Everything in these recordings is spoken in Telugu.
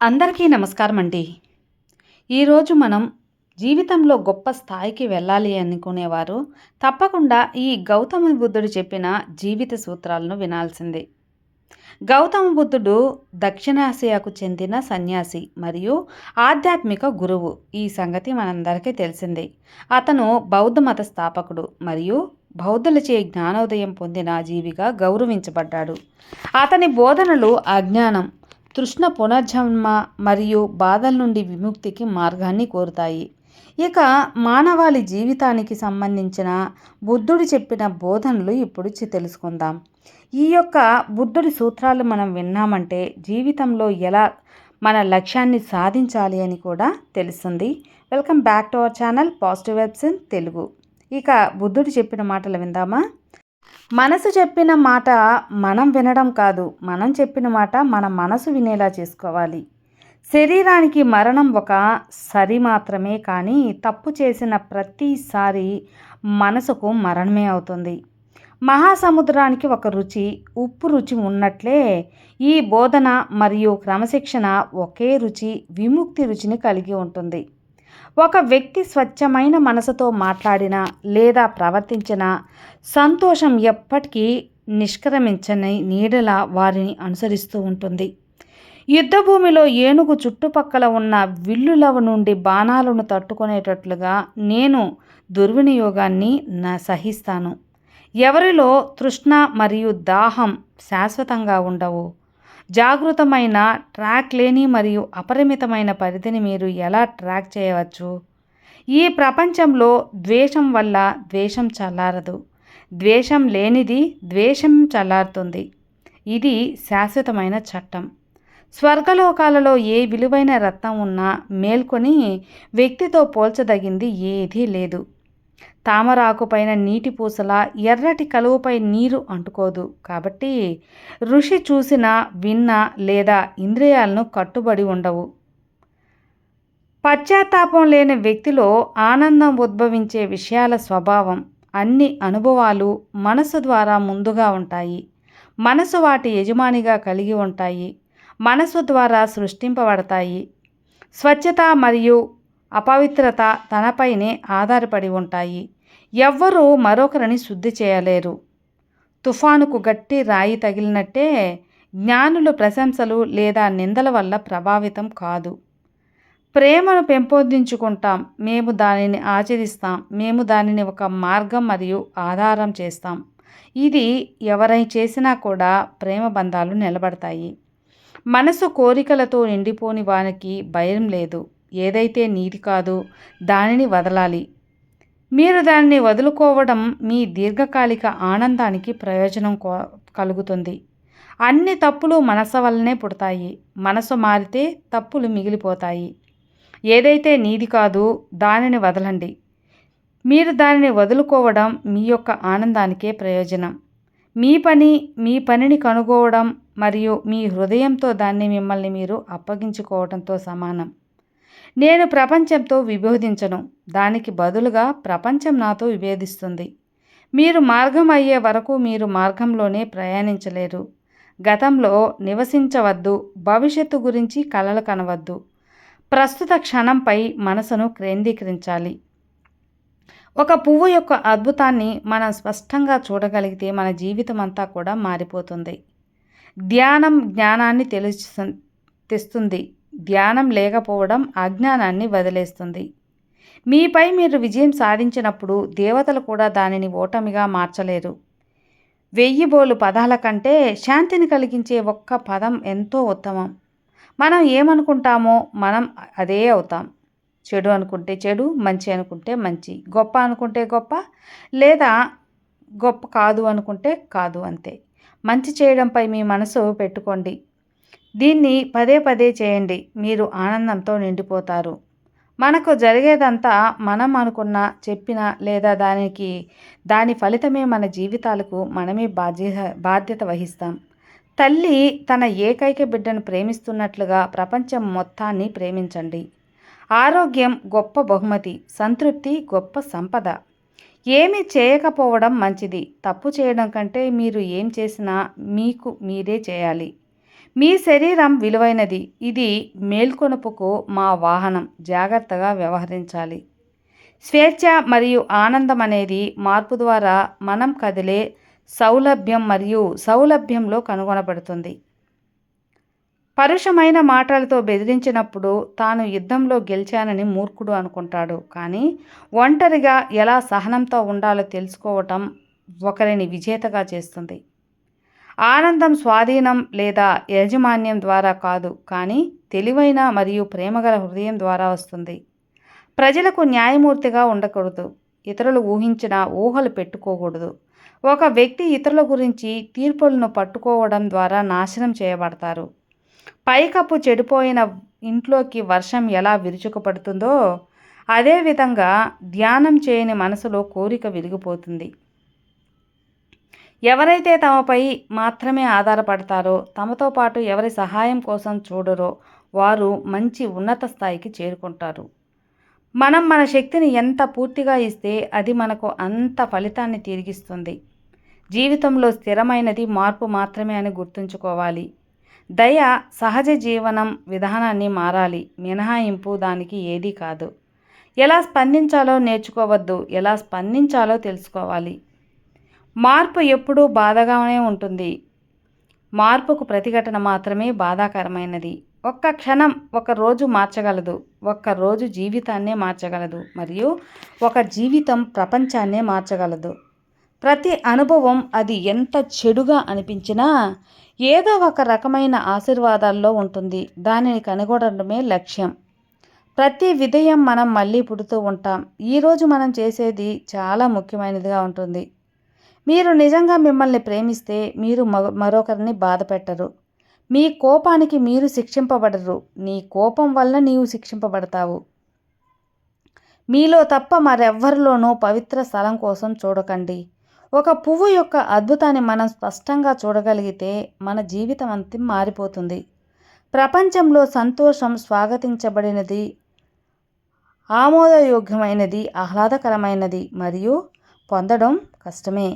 అందరికీ నమస్కారం అండి ఈరోజు మనం జీవితంలో గొప్ప స్థాయికి వెళ్ళాలి అనుకునేవారు తప్పకుండా ఈ గౌతమ బుద్ధుడు చెప్పిన జీవిత సూత్రాలను వినాల్సిందే. గౌతమ బుద్ధుడు దక్షిణాసియాకు చెందిన సన్యాసి మరియు ఆధ్యాత్మిక గురువు. ఈ సంగతి మనందరికీ తెలిసిందే. అతను బౌద్ధ మత స్థాపకుడు మరియు బౌద్ధులచే జ్ఞానోదయం పొందిన జీవిగా గౌరవించబడ్డాడు. అతని బోధనలు అజ్ఞానం తృష్ణ పునర్జన్మ మరియు బాధల నుండి విముక్తికి మార్గాన్ని కోరుతాయి. ఇక మానవాళి జీవితానికి సంబంధించిన బుద్ధుడు చెప్పిన బోధనలు ఇప్పుడు తెలుసుకుందాం. ఈ యొక్క బుద్ధుడి సూత్రాలు మనం విన్నామంటే జీవితంలో ఎలా మన లక్ష్యాన్ని సాధించాలి అని కూడా తెలుస్తుంది. Welcome back to our channel positive vibes in Telugu. ఇక బుద్ధుడు చెప్పిన మాటలు విందామా? మనసు చెప్పిన మాట మనం వినడం కాదు. మనం చెప్పిన మాట మన మనసు వినేలా చేసుకోవాలి. శరీరానికి మరణం ఒక సరి మాత్రమే కానీ తప్పు చేసిన ప్రతిసారి మనసుకు మరణమే అవుతుంది. మహాసముద్రానికి ఒక రుచి ఉప్పు రుచి ఉన్నట్లే ఈ బోధన మరియు క్రమశిక్షణ ఒకే రుచి విముక్తి రుచిని కలిగి ఉంటుంది. ఒక వ్యక్తి స్వచ్ఛమైన మనసుతో మాట్లాడినా లేదా ప్రవర్తించినా సంతోషం ఎప్పటికీ నిష్క్రమించని నీడలా వారిని అనుసరిస్తూ ఉంటుంది. యుద్ధభూమిలో ఏనుగు చుట్టుపక్కల ఉన్న విల్లుల నుండి బాణాలను తట్టుకునేటట్లుగా నేను దుర్వినియోగాన్ని నా సహిస్తాను. ఎవరిలో తృష్ణ మరియు దాహం శాశ్వతంగా ఉండవు. జాగృతమైన ట్రాక్ లేని మరియు అపరిమితమైన పరిధిని మీరు ఎలా ట్రాక్ చేయవచ్చు? ఈ ప్రపంచంలో ద్వేషం వల్ల ద్వేషం చల్లారదు. ద్వేషం లేనిది ద్వేషం చల్లారుతుంది. ఇది శాశ్వతమైన చట్టం. స్వర్గలోకాలలో ఏ విలువైన రత్నం ఉన్నా మేల్కొని వ్యక్తితో పోల్చదగింది ఏదీ లేదు. తామరాకుపైన నీటి పూసల ఎర్రటి కలువపై నీరు అంటుకోదు. కాబట్టి ఋషి చూసిన విన్న లేదా ఇంద్రియాలను కట్టుబడి ఉండవు. పశ్చాత్తాపం లేని వ్యక్తిలో ఆనందం ఉద్భవించే విషయాల స్వభావం అన్ని అనుభవాలు మనసు ద్వారా ముందుగా ఉంటాయి. మనసు వాటి యజమానిగా కలిగి ఉంటాయి. మనసు ద్వారా సృష్టింపబడతాయి. స్వచ్ఛత మరియు అపవిత్రత తనపైనే ఆధారపడి ఉంటాయి. ఎవ్వరూ మరొకరిని శుద్ధి చేయలేరు. తుఫానుకు గట్టి రాయి తగిలినట్టే జ్ఞానులు ప్రశంసలు లేదా నిందల వల్ల ప్రభావితం కాదు. ప్రేమను పెంపొందించుకుంటాం. మేము దానిని ఆచరిస్తాం. మేము దానిని ఒక మార్గం మరియు ఆధారం చేస్తాం. ఇది ఎవరై చేసినా కూడా ప్రేమ బంధాలు నిలబడతాయి. మనసు కోరికలతో నిండిపోని వానికి భయం లేదు. ఏదైతే నీది కాదు దానిని వదలాలి. మీరు దానిని వదులుకోవడం మీ దీర్ఘకాలిక ఆనందానికి ప్రయోజనం కో కలుగుతుంది. అన్ని తప్పులు మనసు వల్లనే పుడతాయి. మనసు మారితే తప్పులు మిగిలిపోతాయి. ఏదైతే నీది కాదు దానిని వదలండి. మీరు దానిని వదులుకోవడం మీ యొక్క ఆనందానికే ప్రయోజనం. మీ పని మీ పనిని కనుగోవడం మరియు మీ హృదయంతో దాన్ని మిమ్మల్ని మీరు అప్పగించుకోవడంతో సమానం. నేను ప్రపంచంతో విభేదించను. దానికి బదులుగా ప్రపంచం నాతో విభేదిస్తుంది. మీరు మార్గం అయ్యే వరకు మీరు మార్గంలోనే ప్రయాణించలేరు. గతంలో నివసించవద్దు భవిష్యత్తు గురించి కలలు కనవద్దు. ప్రస్తుత క్షణంపై మనసును కేంద్రీకరించాలి. ఒక పువ్వు యొక్క అద్భుతాన్ని మనం స్పష్టంగా చూడగలిగితే మన జీవితం అంతా కూడా మారిపోతుంది. ధ్యానం జ్ఞానాన్ని తెలుస్తుంది తెస్తుంది. ధ్యానం లేకపోవడం అజ్ఞానాన్ని వదిలేస్తుంది. మీపై మీరు విజయం సాధించినప్పుడు దేవతలు కూడా దానిని ఓటమిగా మార్చలేరు. వెయ్యి బోలు పదాల కంటే శాంతిని కలిగించే ఒక్క పదం ఎంతో ఉత్తమం. మనం ఏమనుకుంటామో మనం అదే అవుతాం. చెడు అనుకుంటే చెడు మంచి అనుకుంటే మంచి గొప్ప అనుకుంటే గొప్ప లేదా గొప్ప కాదు అనుకుంటే కాదు అంతే. మంచి చేయడంపై మీ మనసు పెట్టుకోండి. దీన్ని పదే పదే చేయండి మీరు ఆనందంతో నిండిపోతారు. మనకు జరిగేదంతా మనం అనుకున్న చెప్పిన లేదా దానికి దాని ఫలితమే మన జీవితాలకు మనమే బాధ్యత బాధ్యత వహిస్తాం. తల్లి తన ఏకైక బిడ్డను ప్రేమిస్తున్నట్లుగా ప్రపంచం మొత్తాన్ని ప్రేమించండి. ఆరోగ్యం గొప్ప బహుమతి సంతృప్తి గొప్ప సంపద. ఏమీ చేయకపోవడం మంచిది తప్పు చేయడం కంటే మీరు ఏం చేసినా మీకు మీరే చేయాలి. మీ శరీరం విలువైనది. ఇది మేల్కొనుపుకు మా వాహనం. జాగ్రత్తగా వ్యవహరించాలి. స్వేచ్ఛ మరియు ఆనందం అనేది మార్పు ద్వారా మనం కదిలే సౌలభ్యం మరియు సౌలభ్యంలో కనుగొనబడుతుంది. పరుషమైన మాటలతో బెదిరించినప్పుడు తాను యుద్ధంలో గెలిచానని మూర్ఖుడు అనుకుంటాడు. కానీ ఒంటరిగా ఎలా సహనంతో ఉండాలో తెలుసుకోవటం ఒకరిని విజేతగా చేస్తుంది. ఆనందం స్వాధీనం లేదా యాజమాన్యం ద్వారా కాదు కానీ తెలివైన మరియు ప్రేమగల హృదయం ద్వారా వస్తుంది. ప్రజలకు న్యాయమూర్తిగా ఉండకూడదు. ఇతరులు ఊహించిన ఊహలు పెట్టుకోకూడదు. ఒక వ్యక్తి ఇతరుల గురించి తీర్పులను పట్టుకోవడం ద్వారా నాశనం చేయబడతారు. పైకప్పు చెడిపోయిన ఇంట్లోకి వర్షం ఎలా విరుచుకుపడుతుందో అదేవిధంగా ధ్యానం చేయని మనసులో కోరిక విరిగిపోతుంది. ఎవరైతే తమపై మాత్రమే ఆధారపడతారో తమతో పాటు ఎవరి సహాయం కోసం చూడరో వారు మంచి ఉన్నత స్థాయికి చేరుకుంటారు. మనం మన శక్తిని ఎంత పూర్తిగా ఇస్తే అది మనకు అంత ఫలితాన్ని తిరిగిస్తుంది. జీవితంలో స్థిరమైనది మార్పు మాత్రమే అని గుర్తుంచుకోవాలి. దయ సహజ జీవనం విధానాన్ని మారాలి. మినహాయింపు దానికి ఏదీ కాదు. ఎలా స్పందించాలో నేర్చుకోవద్దు ఎలా స్పందించాలో తెలుసుకోవాలి. మార్పు ఎప్పుడూ బాధగానే ఉంటుంది. మార్పుకు ప్రతిఘటన మాత్రమే బాధాకరమైనది. ఒక్క క్షణం ఒక రోజు మార్చగలదు. ఒక్క రోజు జీవితాన్నే మార్చగలదు. మరియు ఒక జీవితం ప్రపంచాన్నే మార్చగలదు. ప్రతి అనుభవం అది ఎంత చెడుగా అనిపించినా ఏదో ఒక రకమైన ఆశీర్వాదాల్లో ఉంటుంది. దానిని కనుగొనడమే లక్ష్యం. ప్రతి విధయం మనం మళ్ళీ పుడుతూ ఉంటాం. ఈరోజు మనం చేసేది చాలా ముఖ్యమైనదిగా ఉంటుంది. మీరు నిజంగా మిమ్మల్ని ప్రేమిస్తే మీరు మరొకరిని బాధ పెట్టరు. మీ కోపానికి మీరు శిక్షింపబడరు. నీ కోపం వల్ల నీవు శిక్షింపబడతావు. మీలో తప్ప మరెవ్వరిలోనూ పవిత్ర స్థలం కోసం చూడకండి. ఒక పువ్వు యొక్క అద్భుతాన్ని మనం స్పష్టంగా చూడగలిగితే మన జీవితం అంతం మారిపోతుంది. ప్రపంచంలో సంతోషం స్వాగతించబడినది ఆమోదయోగ్యమైనది ఆహ్లాదకరమైనది మరియు పొందడం కష్టమే.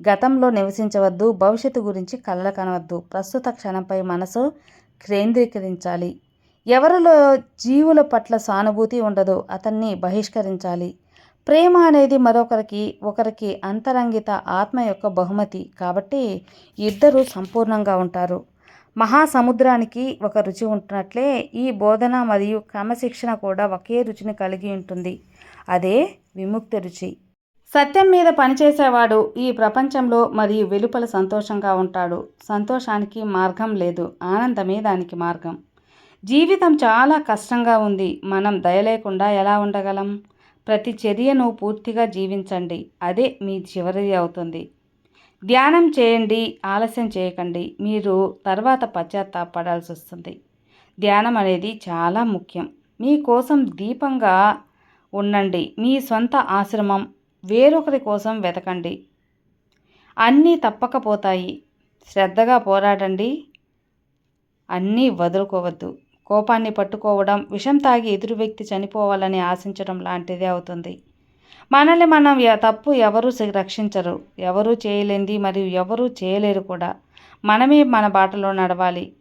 గతంలో నివసించవద్దు భవిష్యత్తు గురించి కళ్ళ కనవద్దు ప్రస్తుత క్షణంపై మనసు కేంద్రీకరించాలి. ఎవరిలో జీవుల పట్ల సానుభూతి ఉండదు అతన్ని బహిష్కరించాలి. ప్రేమ అనేది మరొకరికి ఒకరికి అంతరంగిత ఆత్మ యొక్క బహుమతి. కాబట్టి ఇద్దరు సంపూర్ణంగా ఉంటారు. మహాసముద్రానికి ఒక రుచి ఉంటున్నట్లే ఈ బోధన మరియు క్రమశిక్షణ కూడా ఒకే రుచిని కలిగి ఉంటుంది. అదే విముక్తి రుచి. సత్యం మీద పనిచేసేవాడు ఈ ప్రపంచంలో మరియు వెలుపల సంతోషంగా ఉంటాడు. సంతోషానికి మార్గం లేదు. ఆనందమే దానికి మార్గం. జీవితం చాలా కష్టంగా ఉంది. మనం దయలేకుండా ఎలా ఉండగలం? ప్రతి చర్యను పూర్తిగా జీవించండి. అదే మీ చివరిది అవుతుంది. ధ్యానం చేయండి. ఆలస్యం చేయకండి. మీరు తర్వాత పశ్చాత్తాపడాల్సి వస్తుంది. ధ్యానం అనేది చాలా ముఖ్యం. మీకోసం దీపంగా ఉండండి. మీ సొంత ఆశ్రమం వేరొకరి కోసం వెతకండి. అన్నీ తప్పకపోతాయి. శ్రద్ధగా పోరాడండి. అన్నీ వదులుకోవద్దు. కోపాన్ని పట్టుకోవడం విషం తాగి ఎదురు వ్యక్తి చనిపోవాలని ఆశించడం లాంటిదే అవుతుంది. మనల్ని మనం తప్పు ఎవరూ రక్షించరు. ఎవరూ చేయలేంది మరియు ఎవరూ చేయలేరు కూడా. మనమే మన బాటలో నడవాలి.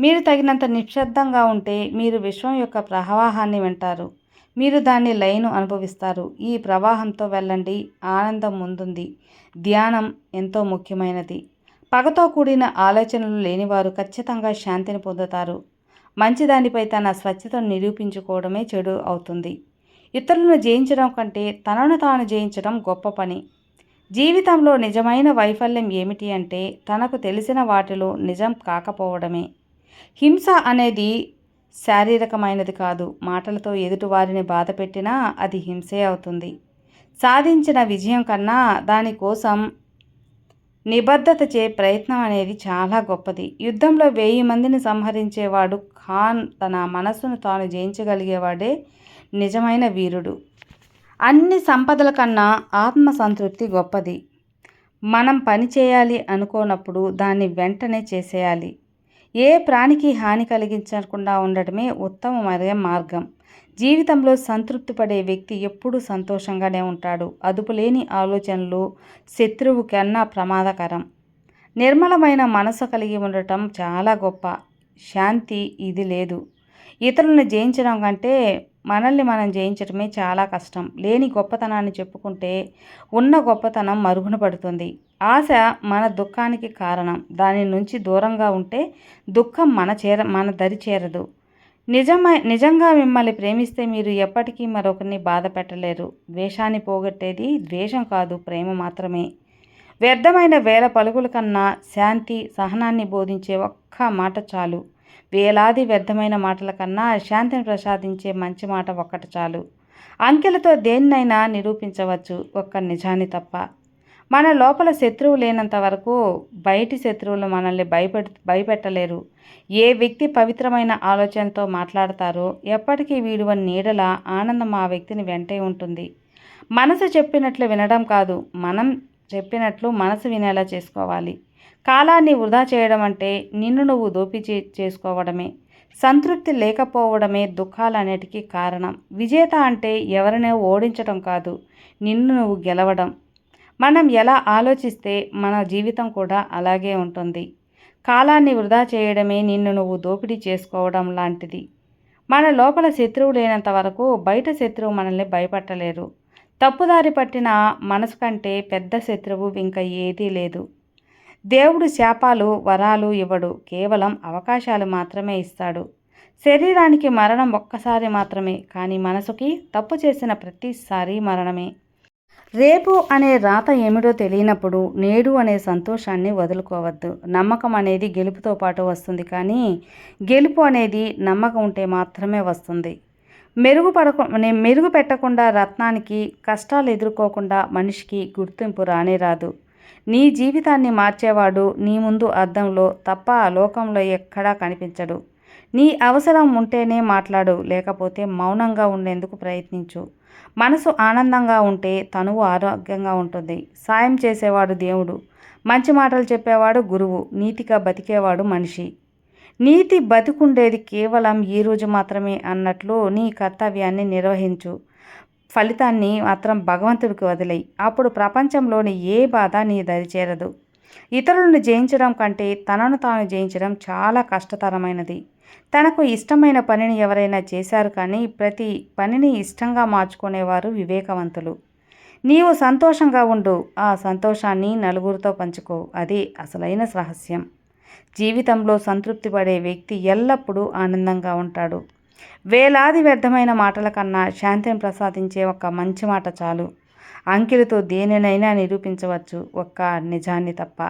మీరు తగినంత నిశ్శబ్దంగా ఉంటే మీరు విశ్వం యొక్క ప్రవాహాన్ని వింటారు. మీరు దాన్ని లైను అనుభవిస్తారు. ఈ ప్రవాహంతో వెళ్ళండి. ఆనందం ముందుంది. ధ్యానం ఎంతో ముఖ్యమైనది. పగతో కూడిన ఆలోచనలు లేనివారు ఖచ్చితంగా శాంతిని పొందుతారు. మంచిదానిపై తన స్వచ్ఛతను నిరూపించుకోవడమే చెడు అవుతుంది. ఇతరులను జయించడం కంటే తనను తాను జయించడం గొప్ప పని. జీవితంలో నిజమైన వైఫల్యం ఏమిటి అంటే తనకు తెలిసిన వాటిలో నిజం కాకపోవడమే. హింస అనేది శారీరకమైనది కాదు. మాటలతో ఎదుటివారిని బాధ పెట్టినా అది హింసే అవుతుంది. సాధించిన విజయం కన్నా దానికోసం నిబద్ధత చే ప్రయత్నం అనేది చాలా గొప్పది. యుద్ధంలో వెయ్యి మందిని సంహరించేవాడు ఖాన్ తన మనస్సును తాను జయించగలిగేవాడే నిజమైన వీరుడు. అన్ని సంపదల కన్నా ఆత్మ సంతృప్తి గొప్పది. మనం పని చేయాలి అనుకోనప్పుడు దాన్ని వెంటనే చేసేయాలి. ఏ ప్రాణికి హాని కలిగించకుండా ఉండటమే ఉత్తమమైన మార్గం. జీవితంలో సంతృప్తి పడే వ్యక్తి ఎప్పుడూ సంతోషంగానే ఉంటాడు. అదుపులేని ఆలోచనలు శత్రువు కన్నా ప్రమాదకరం. నిర్మలమైన మనసు కలిగి ఉండటం చాలా గొప్ప. శాంతి ఇది లేదు. ఇతరులను జయించడం కంటే మనల్ని మనం జయించటమే చాలా కష్టం. లేని గొప్పతనాన్ని చెప్పుకుంటే ఉన్న గొప్పతనం మరుగున పడుతుంది. ఆశ మన దుఃఖానికి కారణం. దాని నుంచి దూరంగా ఉంటే దుఃఖం మన చేర మన దరి చేరదు. నిజమై నిజంగా మిమ్మల్ని ప్రేమిస్తే మీరు ఎప్పటికీ మరొకరిని బాధ పెట్టలేరు. ద్వేషాన్ని పోగొట్టేది ద్వేషం కాదు ప్రేమ మాత్రమే. వ్యర్థమైన వేల పలుకుల కన్నా శాంతి సహనాన్ని బోధించే ఒక్క మాట చాలు. వేలాది వ్యర్థమైన మాటల కన్నా శాంతిని ప్రసాదించే మంచి మాట ఒక్కటి చాలు. అంకెలతో దేన్నైనా నిరూపించవచ్చు ఒక్క నిజాన్ని తప్ప. మన లోపల శత్రువు లేనంత వరకు బయటి శత్రువులు మనల్ని భయపెట్ భయపెట్టలేరు. ఏ వ్యక్తి పవిత్రమైన ఆలోచనతో మాట్లాడతారో ఎప్పటికీ వీడువ నీడల ఆనందం ఆ వ్యక్తిని వెంటే ఉంటుంది. మనసు చెప్పినట్లు వినడం కాదు మనం చెప్పినట్లు మనసు వినేలా చేసుకోవాలి. కాలాన్ని వృధా చేయడం అంటే నిన్ను నువ్వు దోపి చేసుకోవడమే. సంతృప్తి లేకపోవడమే దుఃఖాలన్నిటికీ కారణం. విజేత అంటే ఎవరినో ఓడించడం కాదు నిన్ను నువ్వు గెలవడం. మనం ఎలా ఆలోచిస్తే మన జీవితం కూడా అలాగే ఉంటుంది. కాలాన్ని వృధా చేయడమే నిన్ను నువ్వు దోపిడీ చేసుకోవడం లాంటిది. మన లోపల శత్రువు లేనంత వరకు బయట శత్రువు మనల్ని భయపట్టలేరు. తప్పుదారి పట్టిన మనసు కంటే పెద్ద శత్రువు ఇంకా ఏదీ లేదు. దేవుడు శాపాలు వరాలు ఇవ్వడు. కేవలం అవకాశాలు మాత్రమే ఇస్తాడు. శరీరానికి మరణం ఒక్కసారి మాత్రమే కానీ మనసుకి తప్పు చేసిన ప్రతిసారి మరణమే. రేపు అనే రాత ఏమిటో తెలియనప్పుడు నేడు అనే సంతోషాన్ని వదులుకోవద్దు. నమ్మకం అనేది గెలుపుతో పాటు వస్తుంది కానీ గెలుపు అనేది నమ్మకం ఉంటే మాత్రమే వస్తుంది. మెరుగుపడకు మెరుగు పెట్టకుండా రత్నానికి కష్టాలు ఎదుర్కోకుండా మనిషికి గుర్తింపు రానే రాదు. నీ జీవితాన్ని మార్చేవాడు నీ ముందు అద్దంలో తప్ప ఆ లోకంలో ఎక్కడా కనిపించడు. నీ అవసరం ఉంటేనే మాట్లాడు లేకపోతే మౌనంగా ఉండేందుకు ప్రయత్నించు. మనసు ఆనందంగా ఉంటే తనువు ఆరోగ్యంగా ఉంటుంది. సాయం చేసేవాడు దేవుడు. మంచి మాటలు చెప్పేవాడు గురువు. నీతిగా బతికేవాడు మనిషి. నీతి బతికుండేది కేవలం ఈరోజు మాత్రమే అన్నట్లు నీ కర్తవ్యాన్ని నిర్వహించు. ఫలితాన్ని మాత్రం భగవంతుడికి వదిలేయి. అప్పుడు ప్రపంచంలోని ఏ బాధ నీ దరిచేరదు ఇతరులను జయించడం కంటే తనను తాను జయించడం చాలా కష్టతరమైనది. తనకు ఇష్టమైన పనిని ఎవరైనా చేశారు కానీ ప్రతి పనిని ఇష్టంగా మార్చుకునేవారు వివేకవంతులు. నీవు సంతోషంగా ఉండు. ఆ సంతోషాన్ని నలుగురితో పంచుకో. అదే అసలైన రహస్యం. జీవితంలో సంతృప్తి పడే వ్యక్తి ఎల్లప్పుడూ ఆనందంగా ఉంటాడు. వేలాది వ్యర్థమైన మాటల కన్నా శాంతిని ప్రసాదించే ఒక మంచి మాట చాలు. అంకెలతో దేనినైనా నిరూపించవచ్చు ఒక్క నిజాన్ని తప్ప.